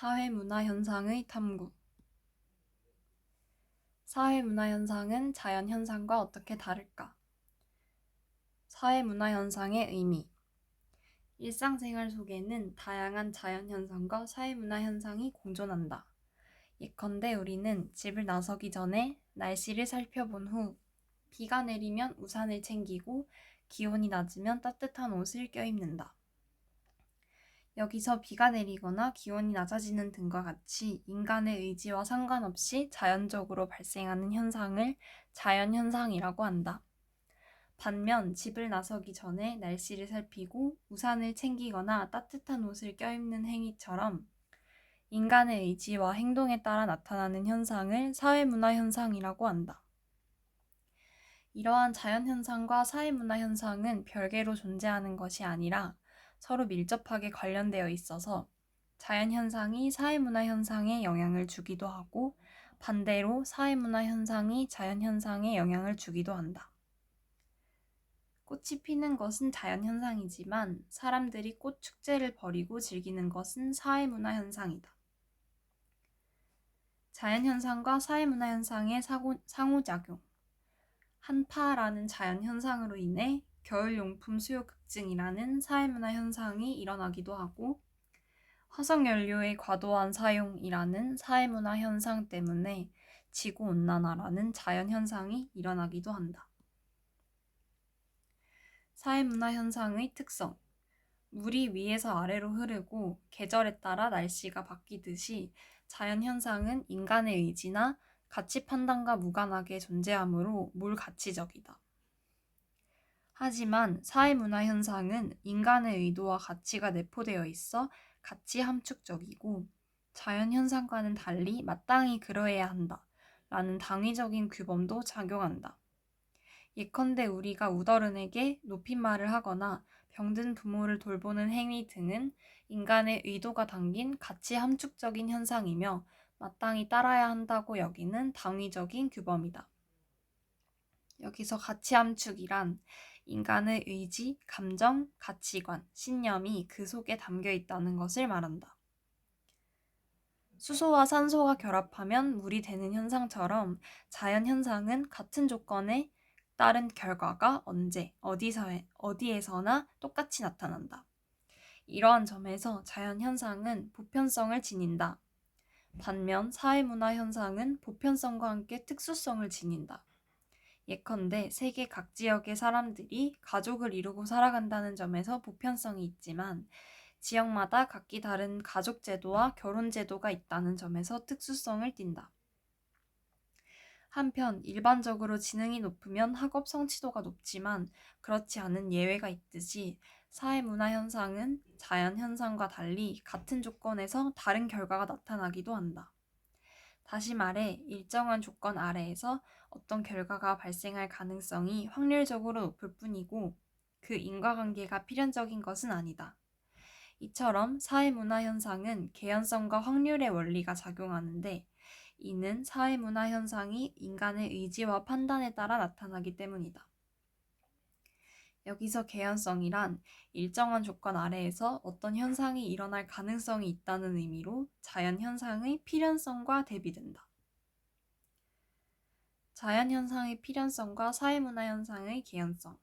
사회문화 현상의 탐구 사회문화 현상은 자연 현상과 어떻게 다를까? 사회문화 현상의 의미 일상생활 속에는 다양한 자연 현상과 사회문화 현상이 공존한다. 예컨대 우리는 집을 나서기 전에 날씨를 살펴본 후 비가 내리면 우산을 챙기고 기온이 낮으면 따뜻한 옷을 껴입는다. 여기서 비가 내리거나 기온이 낮아지는 등과 같이 인간의 의지와 상관없이 자연적으로 발생하는 현상을 자연현상이라고 한다. 반면 집을 나서기 전에 날씨를 살피고 우산을 챙기거나 따뜻한 옷을 껴입는 행위처럼 인간의 의지와 행동에 따라 나타나는 현상을 사회문화 현상이라고 한다. 이러한 자연현상과 사회문화 현상은 별개로 존재하는 것이 아니라 서로 밀접하게 관련되어 있어서 자연현상이 사회문화 현상에 영향을 주기도 하고 반대로 사회문화 현상이 자연현상에 영향을 주기도 한다. 꽃이 피는 것은 자연현상이지만 사람들이 꽃 축제를 벌이고 즐기는 것은 사회문화 현상이다. 자연현상과 사회문화 현상의 상호작용. 한파라는 자연현상으로 인해 겨울용품 수요 급증이라는 사회문화 현상이 일어나기도 하고 화석연료의 과도한 사용이라는 사회문화 현상 때문에 지구온난화라는 자연현상이 일어나기도 한다. 사회문화 현상의 특성 물이 위에서 아래로 흐르고 계절에 따라 날씨가 바뀌듯이 자연현상은 인간의 의지나 가치 판단과 무관하게 존재하므로 물가치적이다. 하지만 사회문화 현상은 인간의 의도와 가치가 내포되어 있어 가치 함축적이고 자연 현상과는 달리 마땅히 그러해야 한다. 라는 당위적인 규범도 작용한다. 예컨대 우리가 우더른에게 높임말을 하거나 병든 부모를 돌보는 행위 등은 인간의 의도가 담긴 가치 함축적인 현상이며 마땅히 따라야 한다고 여기는 당위적인 규범이다. 여기서 가치 함축이란 인간의 의지, 감정, 가치관, 신념이 그 속에 담겨 있다는 것을 말한다. 수소와 산소가 결합하면 물이 되는 현상처럼 자연 현상은 같은 조건에 따른 결과가 언제, 어디서, 어디에서나 똑같이 나타난다. 이러한 점에서 자연 현상은 보편성을 지닌다. 반면 사회문화 현상은 보편성과 함께 특수성을 지닌다. 예컨대 세계 각 지역의 사람들이 가족을 이루고 살아간다는 점에서 보편성이 있지만 지역마다 각기 다른 가족 제도와 결혼 제도가 있다는 점에서 특수성을 띈다. 한편 일반적으로 지능이 높으면 학업 성취도가 높지만 그렇지 않은 예외가 있듯이 사회 문화 현상은 자연 현상과 달리 같은 조건에서 다른 결과가 나타나기도 한다. 다시 말해 일정한 조건 아래에서 어떤 결과가 발생할 가능성이 확률적으로 높을 뿐이고 그 인과관계가 필연적인 것은 아니다. 이처럼 사회문화 현상은 개연성과 확률의 원리가 작용하는데 이는 사회문화 현상이 인간의 의지와 판단에 따라 나타나기 때문이다. 여기서 개연성이란 일정한 조건 아래에서 어떤 현상이 일어날 가능성이 있다는 의미로 자연 현상의 필연성과 대비된다. 자연 현상의 필연성과 사회문화 현상의 개연성.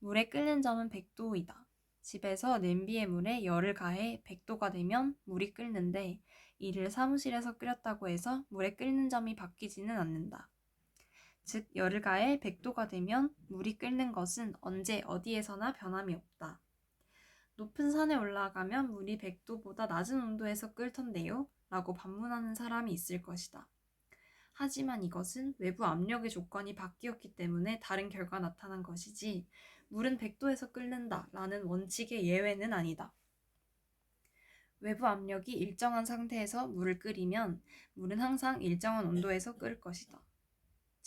물에 끓는 점은 100도이다. 집에서 냄비에 물에 열을 가해 100도가 되면 물이 끓는데 이를 사무실에서 끓였다고 해서 물에 끓는 점이 바뀌지는 않는다. 즉 열을 가해 100도가 되면 물이 끓는 것은 언제 어디에서나 변함이 없다. 높은 산에 올라가면 물이 100도보다 낮은 온도에서 끓던데요? 라고 반문하는 사람이 있을 것이다. 하지만 이것은 외부 압력의 조건이 바뀌었기 때문에 다른 결과가 나타난 것이지 물은 100도에서 끓는다 라는 원칙의 예외는 아니다. 외부 압력이 일정한 상태에서 물을 끓이면 물은 항상 일정한 온도에서 끓을 것이다.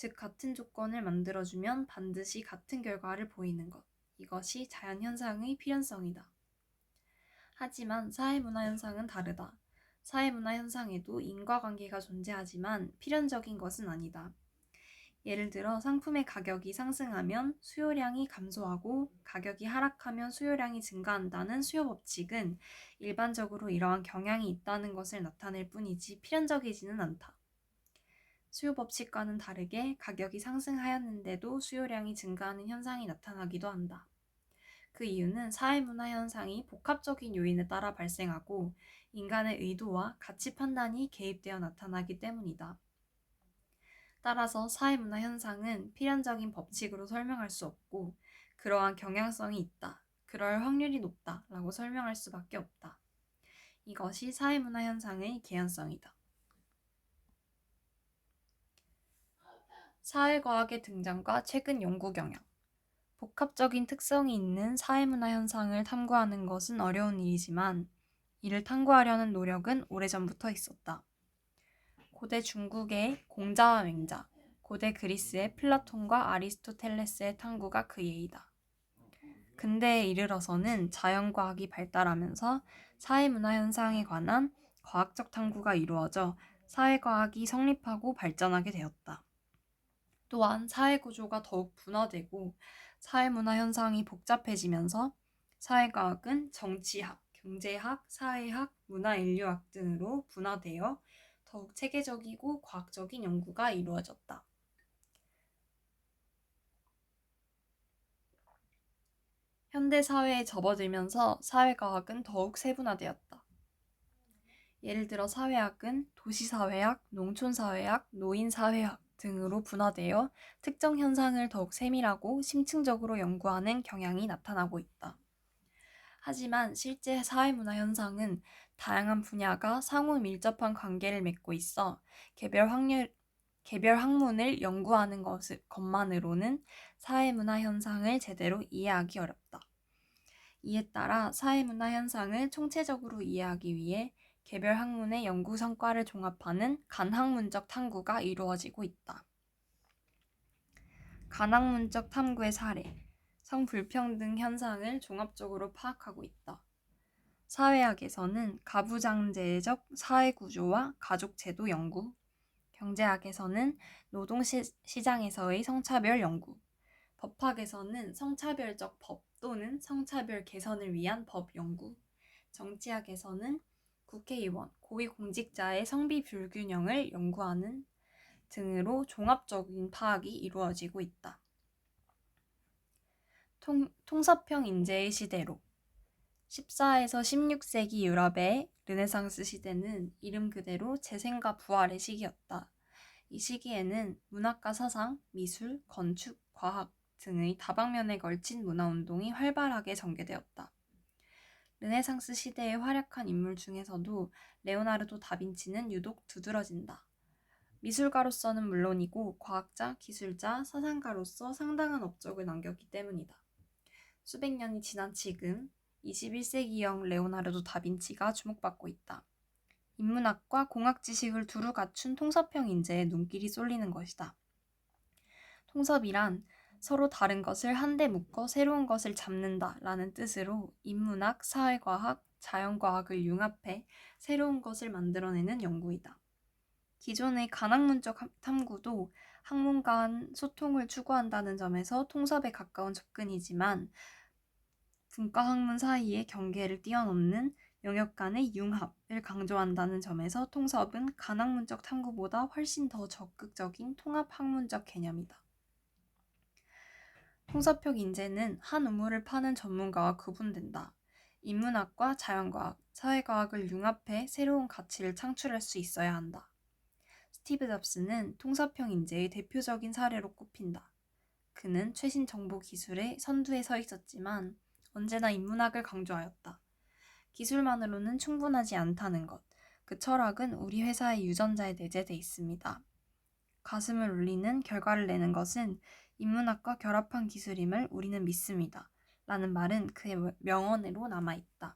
즉 같은 조건을 만들어주면 반드시 같은 결과를 보이는 것. 이것이 자연 현상의 필연성이다. 하지만 사회문화 현상은 다르다. 사회문화 현상에도 인과관계가 존재하지만 필연적인 것은 아니다. 예를 들어 상품의 가격이 상승하면 수요량이 감소하고 가격이 하락하면 수요량이 증가한다는 수요 법칙은 일반적으로 이러한 경향이 있다는 것을 나타낼 뿐이지 필연적이지는 않다. 수요 법칙과는 다르게 가격이 상승하였는데도 수요량이 증가하는 현상이 나타나기도 한다. 그 이유는 사회문화 현상이 복합적인 요인에 따라 발생하고 인간의 의도와 가치 판단이 개입되어 나타나기 때문이다. 따라서 사회문화 현상은 필연적인 법칙으로 설명할 수 없고 그러한 경향성이 있다, 그럴 확률이 높다 라고 설명할 수밖에 없다. 이것이 사회문화 현상의 개연성이다. 사회과학의 등장과 최근 연구 경향 복합적인 특성이 있는 사회문화 현상을 탐구하는 것은 어려운 일이지만 이를 탐구하려는 노력은 오래전부터 있었다. 고대 중국의 공자와 맹자, 고대 그리스의 플라톤과 아리스토텔레스의 탐구가 그 예이다. 근대에 이르러서는 자연과학이 발달하면서 사회문화 현상에 관한 과학적 탐구가 이루어져 사회과학이 성립하고 발전하게 되었다. 또한 사회 구조가 더욱 분화되고 사회문화 현상이 복잡해지면서 사회과학은 정치학, 경제학, 사회학, 문화인류학 등으로 분화되어 더욱 체계적이고 과학적인 연구가 이루어졌다. 현대 사회에 접어들면서 사회과학은 더욱 세분화되었다. 예를 들어 사회학은 도시사회학, 농촌사회학, 노인사회학 등으로 분화되어 특정 현상을 더욱 세밀하고 심층적으로 연구하는 경향이 나타나고 있다. 하지만 실제 사회문화 현상은 다양한 분야가 상호 밀접한 관계를 맺고 있어 개별 확률, 개별 학문을 연구하는 것, 것만으로는 사회문화 현상을 제대로 이해하기 어렵다. 이에 따라 사회문화 현상을 총체적으로 이해하기 위해 개별 학문의 연구 성과를 종합하는 간학문적 탐구가 이루어지고 있다. 간학문적 탐구의 사례, 성불평등 현상을 종합적으로 파악하고 있다. 사회학에서는 가부장제적 사회구조와 가족제도 연구, 경제학에서는 노동시장에서의 성차별 연구, 법학에서는 성차별적 법 또는 성차별 개선을 위한 법 연구, 정치학에서는 국회의원, 고위공직자의 성비 불균형을 연구하는 등으로 종합적인 파악이 이루어지고 있다. 통, 통사평 인재의 시대로 14에서 16세기 유럽의 르네상스 시대는 이름 그대로 재생과 부활의 시기였다. 이 시기에는 문학과 사상, 미술, 건축, 과학 등의 다방면에 걸친 문화운동이 활발하게 전개되었다. 르네상스 시대의 활약한 인물 중에서도 레오나르도 다빈치는 유독 두드러진다. 미술가로서는 물론이고 과학자, 기술자, 사상가로서 상당한 업적을 남겼기 때문이다. 수백 년이 지난 지금 21세기형 레오나르도 다빈치가 주목받고 있다. 인문학과 공학 지식을 두루 갖춘 통섭형 인재의 눈길이 쏠리는 것이다. 통섭이란 서로 다른 것을 한데 묶어 새로운 것을 잡는다 라는 뜻으로 인문학, 사회과학, 자연과학을 융합해 새로운 것을 만들어내는 연구이다. 기존의 간학문적 탐구도 학문 간 소통을 추구한다는 점에서 통섭에 가까운 접근이지만 분과 학문 사이의 경계를 뛰어넘는 영역 간의 융합을 강조한다는 점에서 통섭은 간학문적 탐구보다 훨씬 더 적극적인 통합학문적 개념이다. 홍사표 인재는 한 우물을 파는 전문가와 구분된다. 인문학과 자연과학, 사회과학을 융합해 새로운 가치를 창출할 수 있어야 한다. 스티브 잡스는 통사평 인재의 대표적인 사례로 꼽힌다. 그는 최신 정보 기술의 선두에 서 있었지만 언제나 인문학을 강조하였다. 기술만으로는 충분하지 않다는 것. 그 철학은 우리 회사의 유전자에 내재돼 있습니다. 가슴을 울리는 결과를 내는 것은 인문학과 결합한 기술임을 우리는 믿습니다. 라는 말은 그의 명언으로 남아있다.